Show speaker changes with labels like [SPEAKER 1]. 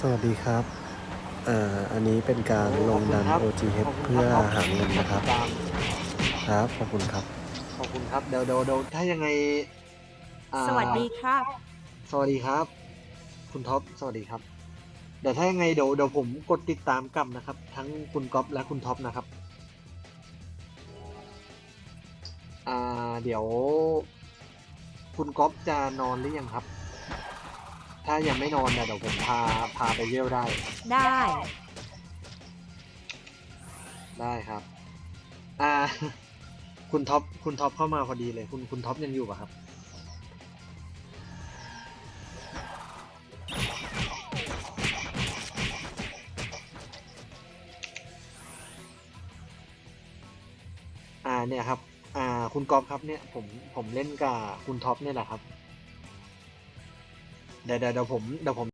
[SPEAKER 1] สวัสดีครับเอ่ออันนี้เป็นการลงดัน OGH เพื่อหาเงินนะครับ ครับ ขอบคุณครับ
[SPEAKER 2] ขอบคุณครับเดี๋ยวเดี๋ยวเดี๋ยวถ้ายังไงอ่า
[SPEAKER 3] สวัสดีครับ
[SPEAKER 2] สวัสดีครับ คุณท็อปสวัสดีครับ เดี๋ยวถ้ายังไงเดี๋ยวเดี๋ยวผมกดติดตามกลับนะครับ ทั้งคุณก๊อฟและคุณท็อปนะครับ อ่า เดี๋ยว คุณก๊อฟจะนอนหรือยังครับ ถ้ายังไม่นอนเนี่ยเดี๋ยวผมพาพาไปเยี่ยวได้
[SPEAKER 3] ได้
[SPEAKER 2] ได้ครับ อ่า คุณท็อปคุณท็อปเข้ามาพอดีเลย คุณคุณท็อปยังอยู่ป่ะครับ อ่าเนี่ยครับ อ่า คุณกอฟครับเนี่ยผมผมเล่นกับคุณท็อปเนี่ยแหละครับ เดี๋ยวเดี๋ยวผมเดี๋ยวผม